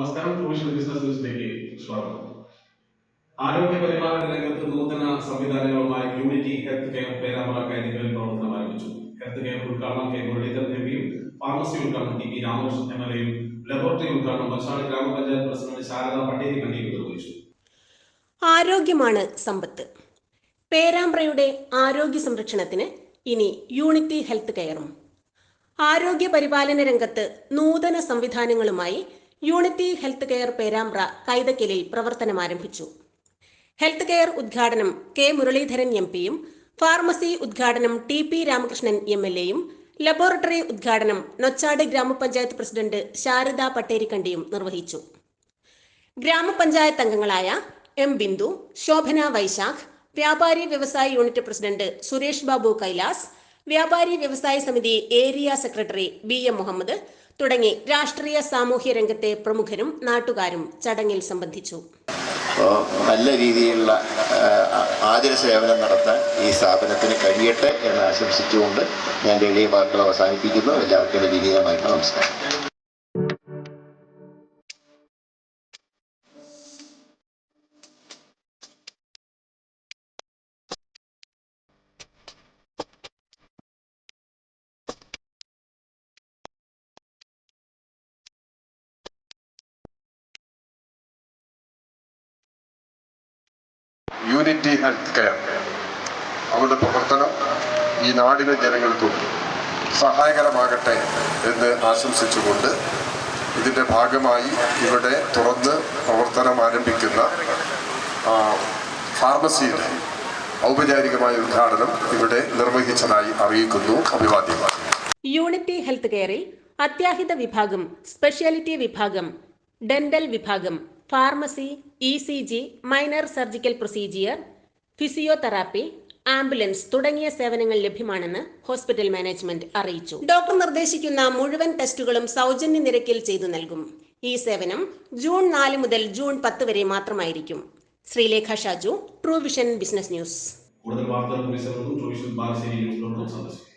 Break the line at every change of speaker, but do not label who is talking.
നമസ്കാരം professional business ന്യൂസിലേക്ക് സ്വാഗതം. ആരോഗ്യ പരിപാലന രംഗത്ത് നൂതന സംവിധാനങ്ങളുമായി യൂണിറ്റി ഹെൽത്ത് കെയർ പേരാമ്പ്ര കൈനികളിൽ പ്രവർത്തനം ആരംഭിച്ചു. ഹെൽത്ത് കെയർ ഉദ്ഘാടനം കെ മുരളീധരൻ എം പിയും ഫാർമസി ഉദ്ഘാടനം T. P. Ramakrishnan M L എയും ലബോറട്ടറി ഉദ്ഘാടനം മച്ചാട് ഗ്രാമപഞ്ചായത്ത് പ്രസിഡന്റ് ശാരദ പട്ടേരി കണ്ടിയിൽ നിർവഹിച്ചു.
ആരോഗ്യമാണ് സമ്പത്ത്. പേരാമ്പ്രയുടെ ആരോഗ്യ സംരക്ഷണത്തിന് ഇനി യൂണിറ്റി ഹെൽത്ത് കെയറും ആരോഗ്യ പരിപാലന രംഗത്ത് നൂതന സംവിധാനങ്ങളുമായി യൂണിറ്റി ഹെൽത്ത് കെയർ പേരാമ്പ്ര കൈതക്കലിൽ പ്രവർത്തനം ആരംഭിച്ചു. ഹെൽത്ത് കെയർ ഉദ്ഘാടനം കെ മുരളീധരൻ എം പിയും ഫാർമസി ഉദ്ഘാടനം T P Ramakrishnan M L എയും ലബോറട്ടറി ഉദ്ഘാടനം നൊച്ചാട് ഗ്രാമപഞ്ചായത്ത് പ്രസിഡന്റ് ശാരദ പട്ടേരിക്കണ്ടിയും നിർവഹിച്ചു. ഗ്രാമപഞ്ചായത്ത് അംഗങ്ങളായ എം ബിന്ദു ശോഭന വൈശാഖ് വ്യാപാരി വ്യവസായ യൂണിറ്റ് പ്രസിഡന്റ് സുരേഷ് ബാബു കൈലാസ് വ്യാപാരി വ്യവസായ സമിതി area secretary B M Muhammad തുടങ്ങി രാഷ്ട്രീയ സാമൂഹ്യ രംഗത്തെ പ്രമുഖരും നാട്ടുകാരും ചടങ്ങിൽ സംബന്ധിച്ചു.
നല്ല രീതിയിലുള്ള ആതുര സേവനം നടത്താൻ ഈ സ്ഥാപനത്തിന് കഴിയട്ടെ എന്ന് ആശംസിച്ചുകൊണ്ട് ഞാൻ എളിയ വാക്കുകൾ അവസാനിപ്പിക്കുന്നു. എല്ലാവർക്കും വിനീതമായിട്ടുള്ള നമസ്കാരം.
യൂണിറ്റി ആൻഡ് കെയർ അവരുടെ പ്രവർത്തനം ഈ നാടിലെ ജനങ്ങൾക്കും സഹായകരമാകട്ടെ എന്ന് ആശംസിച്ചുകൊണ്ട് ഇതിന്റെ ഭാഗമായി ഇവിടെ തുറന്ന് പ്രവർത്തനം ആരംഭിക്കുന്ന ഫാർമസിയുടെ ഔപചാരികമായ ഉദ്ഘാടനം ഇവിടെ നിർവഹിച്ചതായി അറിയിക്കുന്നു അഭിവാദ്യങ്ങൾ.
യൂണിറ്റി ഹെൽത്ത് കെയറിൽ അത്യാഹിത വിഭാഗം സ്പെഷ്യാലിറ്റി വിഭാഗം ഡെന്റൽ വിഭാഗം pharmacy E C G minor surgical procedure physiotherapy ambulance തുടങ്ങിയ സേവനങ്ങൾ ലഭ്യമാണെന്ന് ഹോസ്പിറ്റൽ മാനേജ്മെന്റ് അറിയിച്ചു. ഡോക്ടർ നിർദ്ദേശിക്കുന്ന മുഴുവൻ ടെസ്റ്റുകളും സൗജന്യ നിരക്കിൽ ചെയ്തു നൽകും. ഈ സേവനം ജൂൺ നാല് മുതൽ ജൂൺ പത്ത് വരെ മാത്രമായിരിക്കും. Sreelekha Shaju true vision business news.
കൂടുതൽ വാർത്തകൾ വിശദവും true vision Balussery news dot com സന്ദർശിക്കും